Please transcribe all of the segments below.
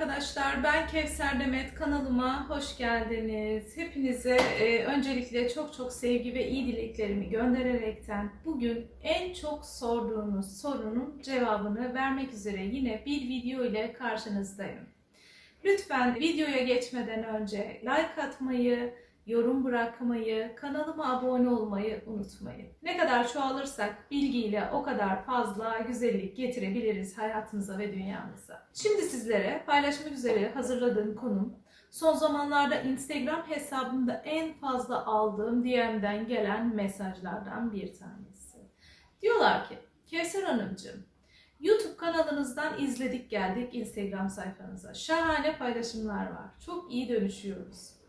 arkadaşlar. Ben Kevser Demet. Kanalıma hoş geldiniz. Hepinize e, öncelikle çok çok sevgi ve iyi dileklerimi göndererekten bugün en çok sorduğunuz sorunun cevabını vermek üzere yine bir video ile karşınızdayım. Lütfen videoya geçmeden önce like atmayı, yorum bırakmayı, kanalıma abone olmayı unutmayın. Ne kadar çoğalırsak bilgiyle o kadar fazla güzellik getirebiliriz hayatımıza ve dünyamıza. Şimdi sizlere paylaşmak üzere hazırladığım konum son zamanlarda Instagram hesabımda en fazla aldığım DM'den gelen mesajlardan bir tanesi. Diyorlar ki Kevser Hanımcığım YouTube kanalınızdan izledik geldik Instagram sayfanıza. Şahane paylaşımlar var. Çok iyi dönüşüyoruz.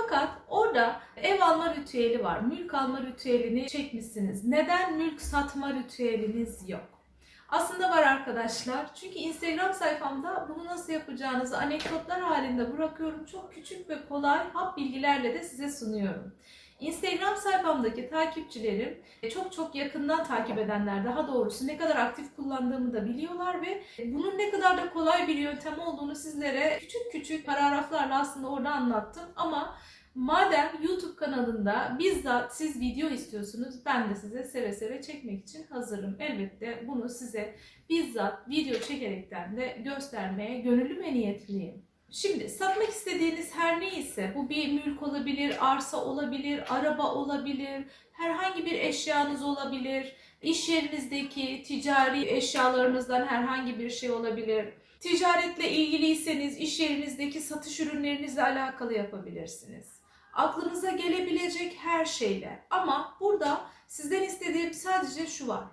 Fakat orada ev alma ritüeli var. Mülk alma ritüelini çekmişsiniz. Neden mülk satma ritüeliniz yok? Aslında var arkadaşlar. Çünkü Instagram sayfamda bunu nasıl yapacağınızı anekdotlar halinde bırakıyorum. Çok küçük ve kolay hap bilgilerle de size sunuyorum. Instagram sayfamdaki takipçilerim e, çok çok yakından takip edenler daha doğrusu ne kadar aktif kullandığımı da biliyorlar ve bunun ne kadar da kolay bir yöntem olduğunu sizlere küçük küçük paragraflarla aslında orada anlattım ama madem YouTube kanalında bizzat siz video istiyorsunuz ben de size seve seve çekmek için hazırım. Elbette bunu size bizzat video çekerekten de göstermeye gönüllü ve niyetliyim. Şimdi satmak istediğiniz her neyse bu bir mülk olabilir, arsa olabilir, araba olabilir, herhangi bir eşyanız olabilir, iş yerinizdeki ticari eşyalarınızdan herhangi bir şey olabilir. Ticaretle ilgiliyseniz iş yerinizdeki satış ürünlerinizle alakalı yapabilirsiniz. Aklınıza gelebilecek her şeyle. Ama burada sizden istediğim sadece şu var.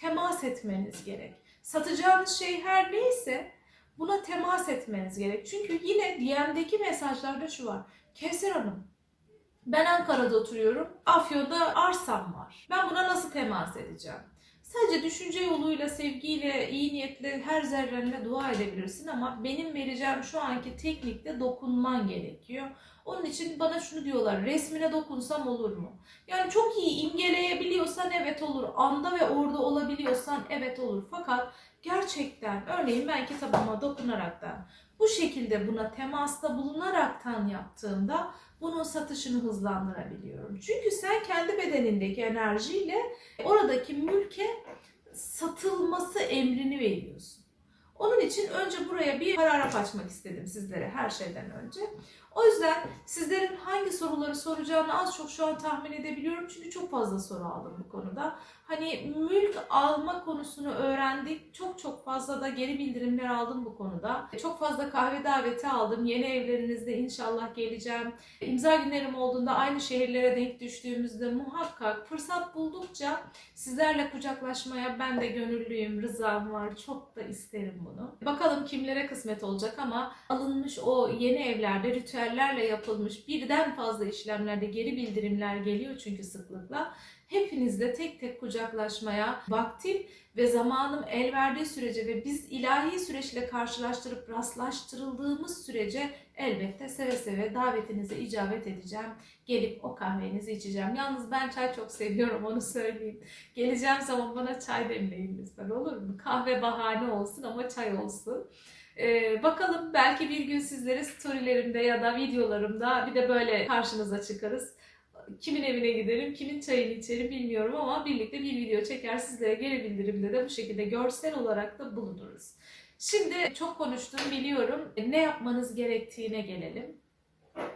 Temas etmeniz gerek. Satacağınız şey her neyse buna temas etmeniz gerek. Çünkü yine DM'deki mesajlarda şu var. Kevser Hanım, ben Ankara'da oturuyorum. Afyon'da arsam var. Ben buna nasıl temas edeceğim? Sadece düşünce yoluyla, sevgiyle, iyi niyetle, her zerrenle dua edebilirsin ama benim vereceğim şu anki teknikte dokunman gerekiyor. Onun için bana şunu diyorlar, resmine dokunsam olur mu? Yani çok iyi imgeleyebiliyorsan evet olur, anda ve orada olabiliyorsan evet olur. Fakat gerçekten örneğin ben kitabıma dokunaraktan bu şekilde buna temasta bulunaraktan yaptığımda bunun satışını hızlandırabiliyorum. Çünkü sen kendi bedenindeki enerjiyle oradaki mülke satılması emrini veriyorsun. Onun için önce buraya bir paragraf açmak istedim sizlere her şeyden önce. O yüzden sizlerin hangi soruları soracağını az çok şu an tahmin edebiliyorum. Çünkü çok fazla soru aldım bu konuda. Hani mülk alma konusunu öğrendik. Çok çok fazla da geri bildirimler aldım bu konuda. Çok fazla kahve daveti aldım. Yeni evlerinizde inşallah geleceğim. İmza günlerim olduğunda aynı şehirlere denk düştüğümüzde muhakkak fırsat buldukça sizlerle kucaklaşmaya ben de gönüllüyüm. Rızam var. Çok da isterim bunu. Bakalım kimlere kısmet olacak ama alınmış o yeni evlerde ritüellerle yapılmış birden fazla işlemlerde geri bildirimler geliyor çünkü sıklıkla. Hepinizle tek tek kucaklaşmaya vaktim ve zamanım el verdiği sürece ve biz ilahi süreçle karşılaştırıp rastlaştırıldığımız sürece elbette seve seve davetinize icabet edeceğim. Gelip o kahvenizi içeceğim. Yalnız ben çay çok seviyorum onu söyleyeyim. Geleceğim zaman bana çay demleyin lütfen olur mu? Kahve bahane olsun ama çay olsun. Ee, bakalım belki bir gün sizlere storylerimde ya da videolarımda bir de böyle karşınıza çıkarız. Kimin evine giderim, kimin çayını içerim bilmiyorum ama birlikte bir video çeker sizlere geri bildirimde de bu şekilde görsel olarak da bulunuruz. Şimdi çok konuştum biliyorum. Ne yapmanız gerektiğine gelelim.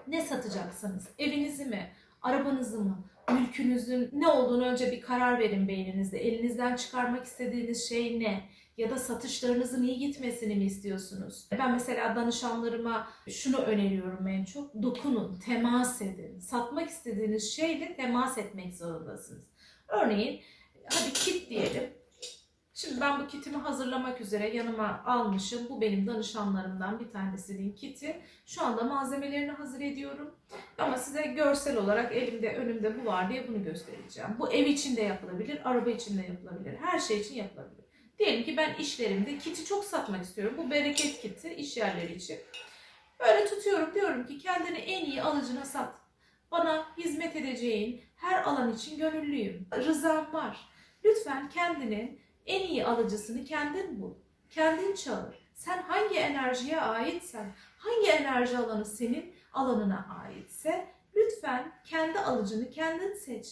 Ne satacaksınız? Evinizi mi? Arabanızı mı? Mülkünüzün ne olduğunu önce bir karar verin beyninizde. Elinizden çıkarmak istediğiniz şey ne? Ya da satışlarınızın iyi gitmesini mi istiyorsunuz? Ben mesela danışanlarıma şunu öneriyorum en çok. Dokunun, temas edin. Satmak istediğiniz şeyle temas etmek zorundasınız. Örneğin hadi kit diyelim. Şimdi ben bu kitimi hazırlamak üzere yanıma almışım. Bu benim danışanlarımdan bir tanesinin kiti. Şu anda malzemelerini hazır ediyorum. Ama size görsel olarak elimde, önümde bu var diye bunu göstereceğim. Bu ev için de yapılabilir, araba için de yapılabilir. Her şey için yapılabilir. Diyelim ki ben işlerimde kiti çok satmak istiyorum. Bu bereket kiti iş yerleri için. Böyle tutuyorum diyorum ki kendini en iyi alıcına sat. Bana hizmet edeceğin her alan için gönüllüyüm. Rızam var. Lütfen kendinin en iyi alıcısını kendin bul. Kendin çağır. Sen hangi enerjiye aitsen, hangi enerji alanı senin alanına aitse lütfen kendi alıcını kendin seç.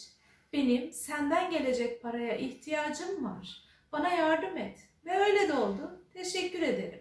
Benim senden gelecek paraya ihtiyacım var. Bana yardım et. Ve öyle de oldu. Teşekkür ederim.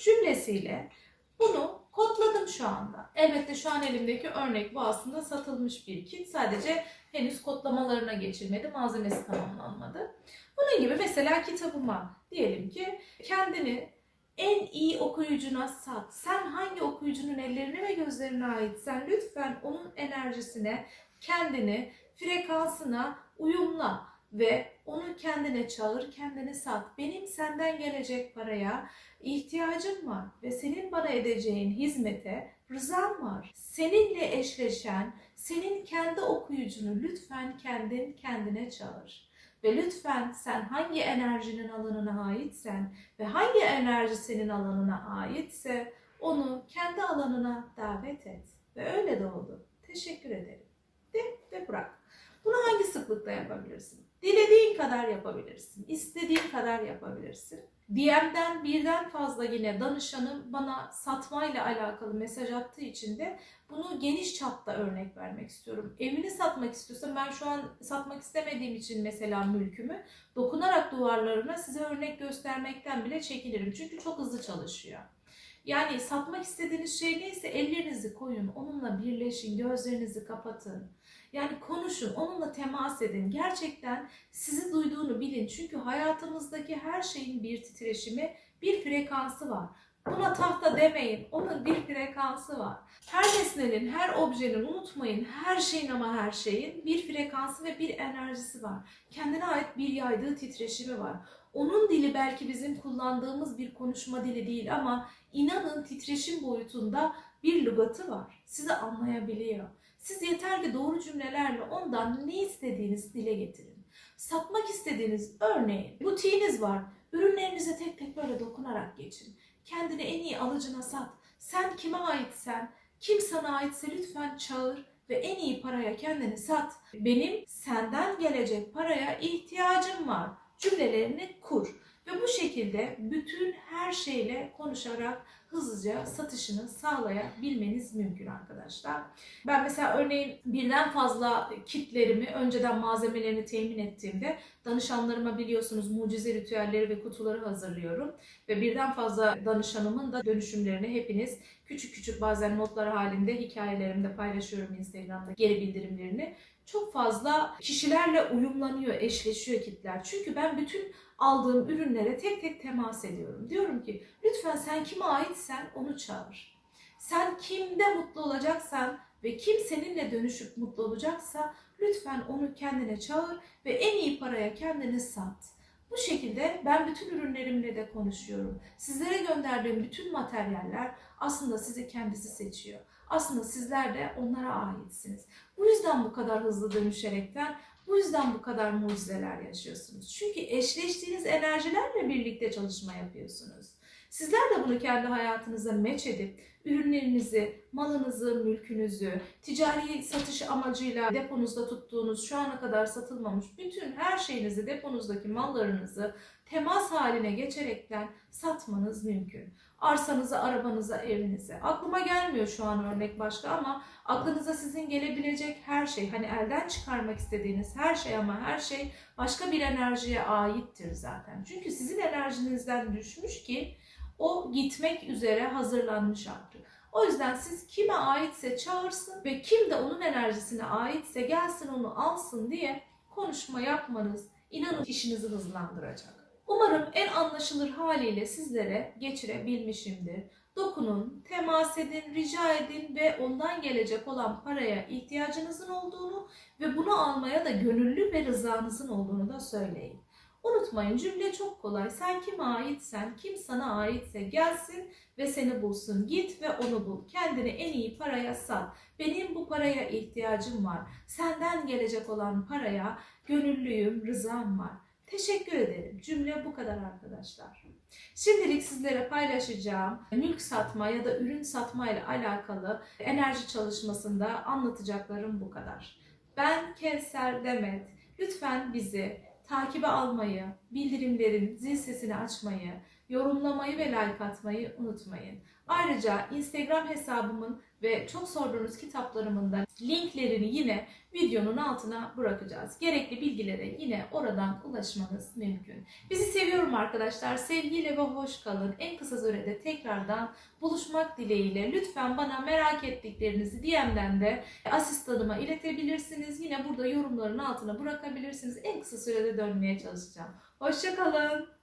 Cümlesiyle bunu kodladım şu anda. Elbette şu an elimdeki örnek bu aslında satılmış bir kit. Sadece henüz kodlamalarına geçilmedi. Malzemesi tamamlanmadı. Bunun gibi mesela kitabıma diyelim ki kendini en iyi okuyucuna sat. Sen hangi okuyucunun ellerine ve gözlerine aitsen lütfen onun enerjisine, kendini, frekansına uyumla ve onu kendine çağır, kendine sat. Benim senden gelecek paraya ihtiyacım var ve senin bana edeceğin hizmete rızam var. Seninle eşleşen, senin kendi okuyucunu lütfen kendin kendine çağır. Ve lütfen sen hangi enerjinin alanına aitsen ve hangi enerji senin alanına aitse onu kendi alanına davet et. Ve öyle de oldu. Teşekkür ederim. De ve bırak. Bunu hangi sıklıkta yapabilirsin? Dilediğin kadar yapabilirsin. İstediğin kadar yapabilirsin. DM'den birden fazla yine danışanım bana satmayla alakalı mesaj attığı için de bunu geniş çapta örnek vermek istiyorum. Evini satmak istiyorsan ben şu an satmak istemediğim için mesela mülkümü dokunarak duvarlarına size örnek göstermekten bile çekinirim. Çünkü çok hızlı çalışıyor. Yani satmak istediğiniz şey neyse ellerinizi koyun, onunla birleşin, gözlerinizi kapatın. Yani konuşun, onunla temas edin. Gerçekten sizi duyduğunu bilin. Çünkü hayatımızdaki her şeyin bir titreşimi, bir frekansı var. Buna tahta demeyin. Onun bir frekansı var. Her nesnenin, her objenin unutmayın. Her şeyin ama her şeyin bir frekansı ve bir enerjisi var. Kendine ait bir yaydığı titreşimi var. Onun dili belki bizim kullandığımız bir konuşma dili değil ama inanın titreşim boyutunda bir lügatı var. Sizi anlayabiliyor. Siz yeter ki doğru cümlelerle ondan ne istediğiniz dile getirin. Satmak istediğiniz örneğin butiğiniz var. Ürünlerinize tek tek böyle dokunarak geçin. Kendini en iyi alıcına sat. Sen kime aitsen, kim sana aitse lütfen çağır ve en iyi paraya kendini sat. Benim senden gelecek paraya ihtiyacım var cümlelerini kur. Ve bu şekilde bütün her şeyle konuşarak hızlıca satışını sağlayabilmeniz mümkün arkadaşlar. Ben mesela örneğin birden fazla kitlerimi önceden malzemelerini temin ettiğimde danışanlarıma biliyorsunuz mucize ritüelleri ve kutuları hazırlıyorum. Ve birden fazla danışanımın da dönüşümlerini hepiniz küçük küçük bazen notlar halinde hikayelerimde paylaşıyorum Instagram'da geri bildirimlerini. Çok fazla kişilerle uyumlanıyor, eşleşiyor kitler. Çünkü ben bütün aldığım ürünlere tek tek temas ediyorum. Diyorum ki lütfen sen kime aitsen onu çağır. Sen kimde mutlu olacaksan ve kim seninle dönüşüp mutlu olacaksa lütfen onu kendine çağır ve en iyi paraya kendini sat. Bu şekilde ben bütün ürünlerimle de konuşuyorum. Sizlere gönderdiğim bütün materyaller aslında sizi kendisi seçiyor. Aslında sizler de onlara aitsiniz. Bu yüzden bu kadar hızlı dönüşerekten bu yüzden bu kadar mucizeler yaşıyorsunuz. Çünkü eşleştiğiniz enerjilerle birlikte çalışma yapıyorsunuz. Sizler de bunu kendi hayatınıza meç edip ürünlerinizi, malınızı, mülkünüzü, ticari satış amacıyla deponuzda tuttuğunuz, şu ana kadar satılmamış bütün her şeyinizi, deponuzdaki mallarınızı temas haline geçerekten satmanız mümkün. Arsanıza, arabanıza, evinize. Aklıma gelmiyor şu an örnek başka ama aklınıza sizin gelebilecek her şey, hani elden çıkarmak istediğiniz her şey ama her şey başka bir enerjiye aittir zaten. Çünkü sizin enerjinizden düşmüş ki o gitmek üzere hazırlanmış artık. O yüzden siz kime aitse çağırsın ve kim de onun enerjisine aitse gelsin onu alsın diye konuşma yapmanız inanın işinizi hızlandıracak. Umarım en anlaşılır haliyle sizlere geçirebilmişimdir. Dokunun, temas edin, rica edin ve ondan gelecek olan paraya ihtiyacınızın olduğunu ve bunu almaya da gönüllü ve rızanızın olduğunu da söyleyin. Unutmayın cümle çok kolay. Sen kime aitsen, kim sana aitse gelsin ve seni bulsun. Git ve onu bul. Kendini en iyi paraya sat. Benim bu paraya ihtiyacım var. Senden gelecek olan paraya gönüllüyüm, rızam var. Teşekkür ederim. Cümle bu kadar arkadaşlar. Şimdilik sizlere paylaşacağım mülk satma ya da ürün satma ile alakalı enerji çalışmasında anlatacaklarım bu kadar. Ben Kevser Demet. Lütfen bizi takibe almayı, bildirimlerin zil sesini açmayı yorumlamayı ve like atmayı unutmayın. Ayrıca Instagram hesabımın ve çok sorduğunuz kitaplarımın da linklerini yine videonun altına bırakacağız. Gerekli bilgilere yine oradan ulaşmanız mümkün. Bizi seviyorum arkadaşlar. Sevgiyle ve hoş kalın. En kısa sürede tekrardan buluşmak dileğiyle. Lütfen bana merak ettiklerinizi DM'den de asistanıma iletebilirsiniz. Yine burada yorumların altına bırakabilirsiniz. En kısa sürede dönmeye çalışacağım. Hoşçakalın.